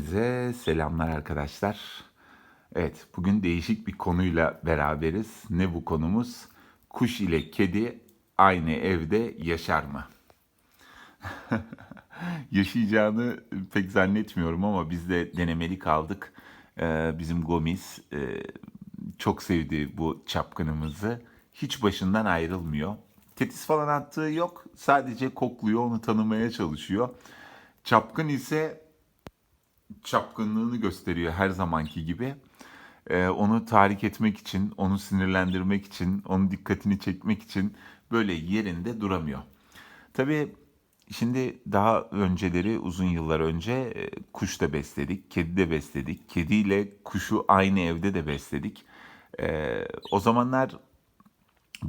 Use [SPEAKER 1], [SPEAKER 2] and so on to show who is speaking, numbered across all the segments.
[SPEAKER 1] Hepinize selamlar arkadaşlar. Evet, bugün değişik bir konuyla beraberiz. Ne bu konumuz? Kuş ile kedi aynı evde yaşar mı? Yaşayacağını pek zannetmiyorum ama biz de denemeli kaldık. Ee, bizim Gomis e, çok sevdi bu çapkınımızı. Hiç başından ayrılmıyor. Tetis falan attığı yok. Sadece kokluyor, onu tanımaya çalışıyor. Çapkın ise çapkınlığını gösteriyor her zamanki gibi. Ee, onu tahrik etmek için, onu sinirlendirmek için, onun dikkatini çekmek için böyle yerinde duramıyor. Tabii şimdi daha önceleri uzun yıllar önce e, kuş da besledik, kedi de besledik. Kediyle kuşu aynı evde de besledik. Ee, o zamanlar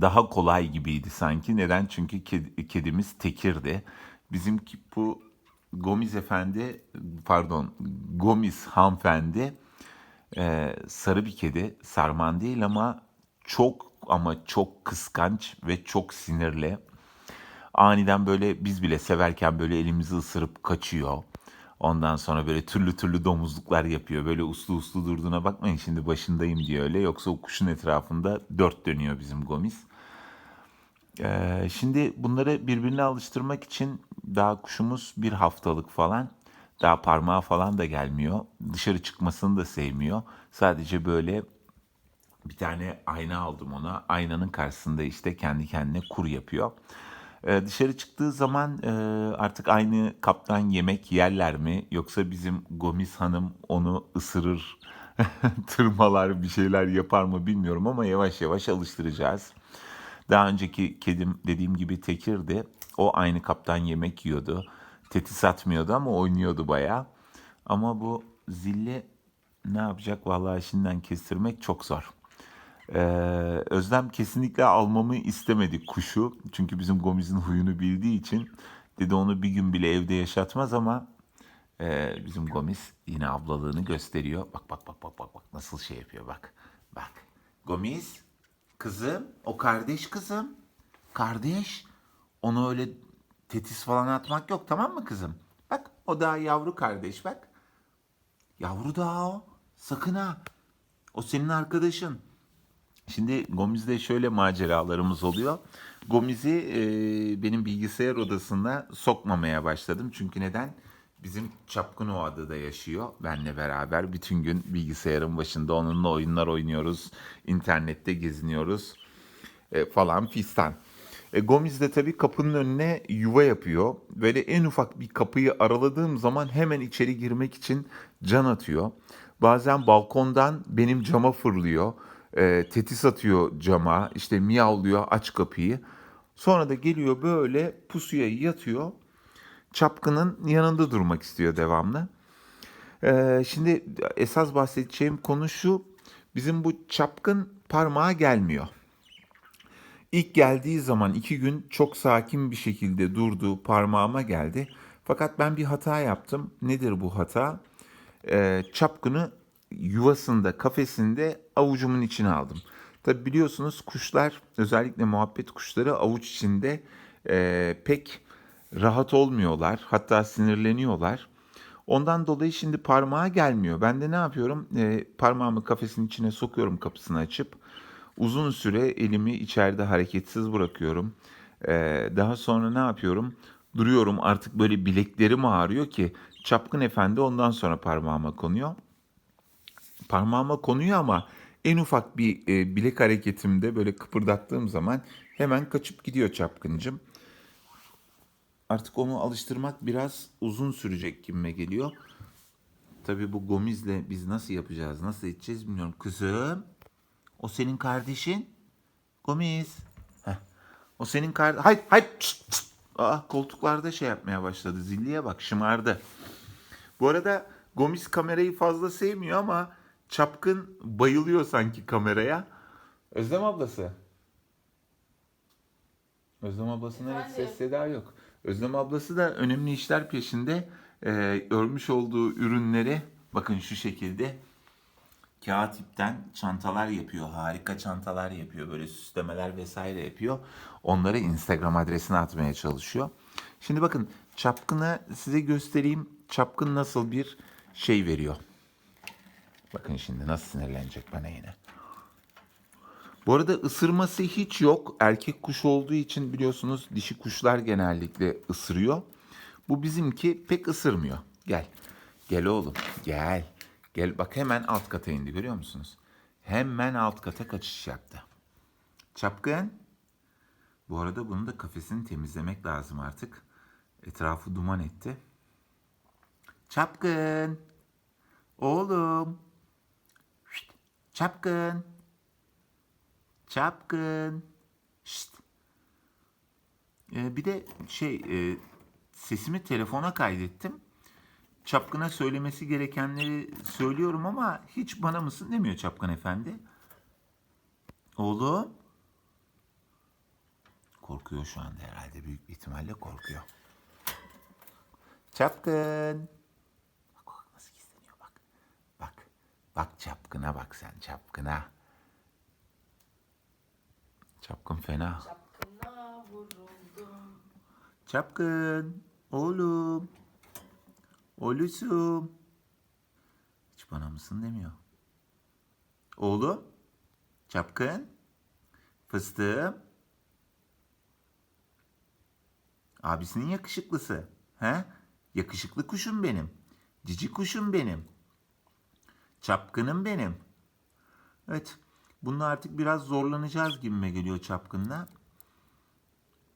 [SPEAKER 1] daha kolay gibiydi sanki. Neden? Çünkü kedi- kedimiz tekirdi. Bizimki bu Gomis Efendi, pardon Gomis hanımefendi e, sarı bir kedi. Sarman değil ama çok ama çok kıskanç ve çok sinirli. Aniden böyle biz bile severken böyle elimizi ısırıp kaçıyor. Ondan sonra böyle türlü türlü domuzluklar yapıyor. Böyle uslu uslu durduğuna bakmayın şimdi başındayım diye öyle. Yoksa o kuşun etrafında dört dönüyor bizim Gomis. Ee, şimdi bunları birbirine alıştırmak için daha kuşumuz bir haftalık falan. Daha parmağı falan da gelmiyor. Dışarı çıkmasını da sevmiyor. Sadece böyle bir tane ayna aldım ona. Aynanın karşısında işte kendi kendine kur yapıyor. Ee, dışarı çıktığı zaman e, artık aynı kaptan yemek yerler mi? Yoksa bizim Gomis Hanım onu ısırır, tırmalar, bir şeyler yapar mı bilmiyorum ama yavaş yavaş alıştıracağız. Daha önceki kedim dediğim gibi tekirdi. O aynı kaptan yemek yiyordu. Tetis atmıyordu ama oynuyordu bayağı. Ama bu zilli ne yapacak vallahi şimdiden kestirmek çok zor. Ee, Özlem kesinlikle almamı istemedi kuşu. Çünkü bizim Gomiz'in huyunu bildiği için dedi onu bir gün bile evde yaşatmaz ama e, bizim Gomiz yine ablalığını gösteriyor. Bak bak bak bak bak bak nasıl şey yapıyor bak. Bak. Gomiz kızım o kardeş kızım. Kardeş onu öyle tetis falan atmak yok tamam mı kızım? Bak o daha yavru kardeş bak. Yavru daha o. Sakın ha. O senin arkadaşın. Şimdi Gomiz'de şöyle maceralarımız oluyor. Gomiz'i e, benim bilgisayar odasına sokmamaya başladım. Çünkü neden? Bizim Çapkın o adada yaşıyor benle beraber. Bütün gün bilgisayarın başında onunla oyunlar oynuyoruz. İnternette geziniyoruz e, falan fistan. E, Gomiz de tabii kapının önüne yuva yapıyor. Böyle en ufak bir kapıyı araladığım zaman hemen içeri girmek için can atıyor. Bazen balkondan benim cama fırlıyor. E, tetis atıyor cama. İşte miyavlıyor aç kapıyı. Sonra da geliyor böyle pusuya yatıyor. Çapkının yanında durmak istiyor devamlı. Ee, şimdi esas bahsedeceğim konu şu. Bizim bu çapkın parmağa gelmiyor. İlk geldiği zaman iki gün çok sakin bir şekilde durdu, parmağıma geldi. Fakat ben bir hata yaptım. Nedir bu hata? Ee, çapkını yuvasında, kafesinde avucumun içine aldım. Tabi biliyorsunuz kuşlar, özellikle muhabbet kuşları avuç içinde e, pek rahat olmuyorlar. Hatta sinirleniyorlar. Ondan dolayı şimdi parmağa gelmiyor. Ben de ne yapıyorum? E, parmağımı kafesin içine sokuyorum kapısını açıp. Uzun süre elimi içeride hareketsiz bırakıyorum. E, daha sonra ne yapıyorum? Duruyorum artık böyle bileklerim ağrıyor ki çapkın efendi ondan sonra parmağıma konuyor. Parmağıma konuyor ama en ufak bir e, bilek hareketimde böyle kıpırdattığım zaman hemen kaçıp gidiyor çapkıncım. Artık onu alıştırmak biraz uzun sürecek gibime geliyor. Tabii bu Gomiz'le biz nasıl yapacağız, nasıl edeceğiz bilmiyorum. Kızım, o senin kardeşin. Gomiz. Heh. O senin kardeşin. Hayır, hayır. Çıt, çıt. Aa, koltuklarda şey yapmaya başladı. Zilliye bak, şımardı. Bu arada Gomis kamerayı fazla sevmiyor ama Çapkın bayılıyor sanki kameraya. Özlem ablası. Özlem ablasına hiç ses seda yok. Özlem ablası da önemli işler peşinde. Ee, örmüş olduğu ürünleri bakın şu şekilde kağıt ipten çantalar yapıyor. Harika çantalar yapıyor. Böyle süslemeler vesaire yapıyor. Onları Instagram adresine atmaya çalışıyor. Şimdi bakın çapkını size göstereyim. Çapkın nasıl bir şey veriyor. Bakın şimdi nasıl sinirlenecek bana yine. Bu arada ısırması hiç yok. Erkek kuş olduğu için biliyorsunuz dişi kuşlar genellikle ısırıyor. Bu bizimki pek ısırmıyor. Gel. Gel oğlum. Gel. Gel bak hemen alt kata indi görüyor musunuz? Hemen alt kata kaçış yaptı. Çapkın. Bu arada bunun da kafesini temizlemek lazım artık. Etrafı duman etti. Çapkın. Oğlum. Şşt. Çapkın. Çapkın. Şşt. Ee, bir de şey e, sesimi telefona kaydettim. Çapkına söylemesi gerekenleri söylüyorum ama hiç bana mısın demiyor Çapkın Efendi. Oğlum. Korkuyor şu anda herhalde. Büyük bir ihtimalle korkuyor. Çapkın. Bak bak nasıl gizleniyor bak. Bak. Bak çapkına bak sen çapkına. Çapkın fena.
[SPEAKER 2] Çapkına vuruldum.
[SPEAKER 1] Çapkın. Oğlum. Oğlusum. Hiç bana mısın demiyor. Oğlum. Çapkın. Fıstığım. Abisinin yakışıklısı. He? Yakışıklı kuşum benim. Cici kuşum benim. Çapkınım benim. Evet. Bununla artık biraz zorlanacağız gibime geliyor çapkınla.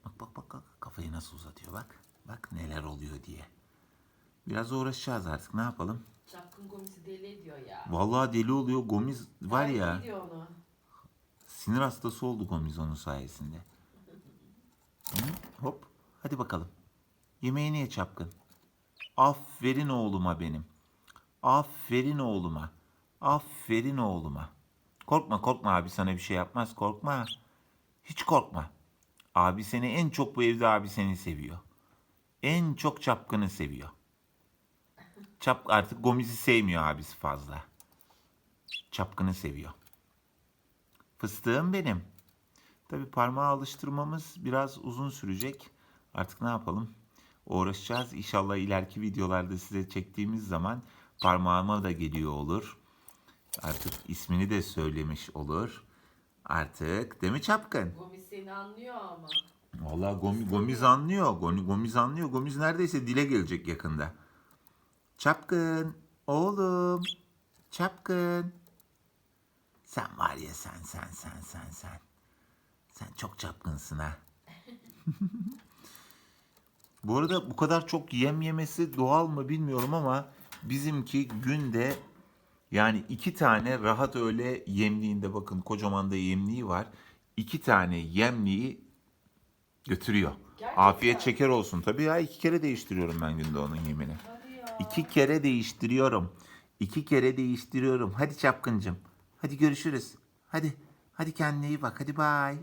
[SPEAKER 1] Bak bak bak bak kafayı nasıl uzatıyor bak. Bak neler oluyor diye. Biraz uğraşacağız artık ne yapalım.
[SPEAKER 2] Çapkın komisi deli ediyor ya.
[SPEAKER 1] Vallahi deli oluyor Gomiz var ya.
[SPEAKER 2] Biliyor onu.
[SPEAKER 1] Sinir hastası oldu Gomiz onun sayesinde. Hı, hop hadi bakalım. Yemeğini ye çapkın. Aferin oğluma benim. Aferin oğluma. Aferin oğluma. Korkma korkma abi sana bir şey yapmaz korkma. Hiç korkma. Abi seni en çok bu evde abi seni seviyor. En çok çapkını seviyor. Çap artık Gomiz'i sevmiyor abisi fazla. Çapkını seviyor. Fıstığım benim. Tabii parmağı alıştırmamız biraz uzun sürecek. Artık ne yapalım? Uğraşacağız. İnşallah ileriki videolarda size çektiğimiz zaman parmağıma da geliyor olur. Artık ismini de söylemiş olur. Artık değil mi Çapkın?
[SPEAKER 2] Gomis seni anlıyor ama.
[SPEAKER 1] Vallahi Gomi, Gomiz anlıyor. Gomi- Gomiz anlıyor. Gomiz neredeyse dile gelecek yakında. Çapkın. Oğlum. Çapkın. Sen var ya sen sen sen sen sen. Sen çok çapkınsın ha. bu arada bu kadar çok yem yemesi doğal mı bilmiyorum ama bizimki günde yani iki tane rahat öyle yemliğinde bakın kocaman da yemliği var. İki tane yemliği götürüyor.
[SPEAKER 2] Gerçekten.
[SPEAKER 1] Afiyet şeker olsun. Tabii ya iki kere değiştiriyorum ben günde onun yemini. İki kere değiştiriyorum. İki kere değiştiriyorum. Hadi çapkıncım. Hadi görüşürüz. Hadi. Hadi kendine iyi bak. Hadi bay.